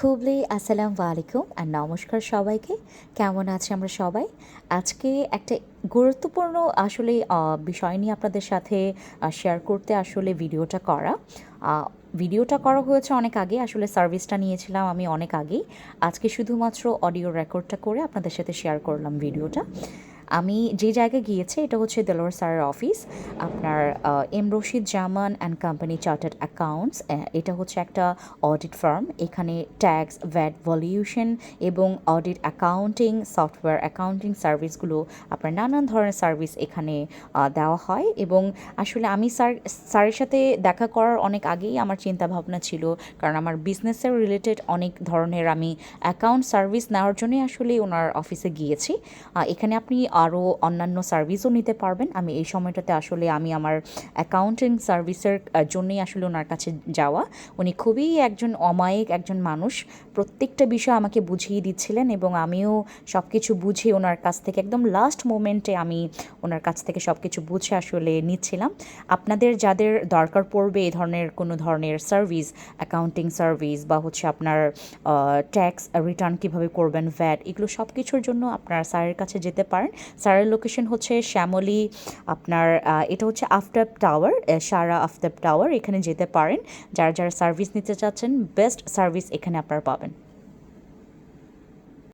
খুবলি আসসালামু আলাইকুম আর নমস্কার সবাইকে। কেমন আছে আমরা সবাই? আজকে একটা গুরুত্বপূর্ণ আসলে বিষয় নিয়ে আপনাদের সাথে শেয়ার করতে আসলে ভিডিওটা করা। ভিডিওটা করা হয়েছে অনেক আগে, আসলে সার্ভিসটা নিয়েছিলাম আমি অনেক আগেই। আজকে শুধুমাত্র অডিও রেকর্ডটা করে আপনাদের সাথে শেয়ার করলাম ভিডিওটা। আমি যে জায়গায় গিয়েছি, এটা হচ্ছে দেলোয়ার স্যারের অফিস। আপনার M Rashid Zaman and company chartered accountants এটা হচ্ছে একটা অডিট ফার্ম এখানে ট্যাক্স ভ্যাট ভলিউশন এবং অডিট অ্যাকাউন্টিং সফটওয়্যার অ্যাকাউন্টিং সার্ভিসগুলো আপনার নানান ধরনের সার্ভিস এখানে দেওয়া হয় এবং আসলে আমি স্যার, স্যারের সাথে দেখা করার অনেক আগেই আমার চিন্তা ভাবনা ছিল, কারণ আমার বিজনেসের রিলেটেড অনেক ধরনের আমি অ্যাকাউন্ট সার্ভিস নেওয়ার জন্যই আসলে ওনার অফিসে গিয়েছি। এখানে আপনি আরও অন্যান্য সার্ভিসও নিতে পারবেন। আমি এই সময়টাতে আসলে আমি আমার অ্যাকাউন্টিং সার্ভিসের জন্যই আসলে ওনার কাছে যাওয়া। উনি খুবই একজন অমায়িক একজন মানুষ। প্রত্যেকটা বিষয় আমাকে বুঝিয়ে দিচ্ছিলেন এবং আমিও সব কিছু বুঝে ওনার কাছ থেকে একদম লাস্ট মোমেন্টে আমি ওনার কাছ থেকে সব কিছু বুঝে আসলে নিচ্ছিলাম। আপনাদের যাদের দরকার পড়বে এই ধরনের কোনো ধরনের সার্ভিস অ্যাকাউন্টিং সার্ভিস বা হচ্ছে আপনার ট্যাক্স রিটার্ন কীভাবে করবেন ভ্যাট এগুলো সব কিছুর জন্য আপনার স্যারের কাছে যেতে পারেন। স্যারের লোকেশন হচ্ছে শ্যামলী, আপনার এটা হচ্ছে আফতাব টাওয়ার সারা আফতাব টাওয়ার এখানে যেতে পারেন। যারা যারা সার্ভিস নিতে চাচ্ছেন বেস্ট সার্ভিস এখানে আপনারা পাবেন।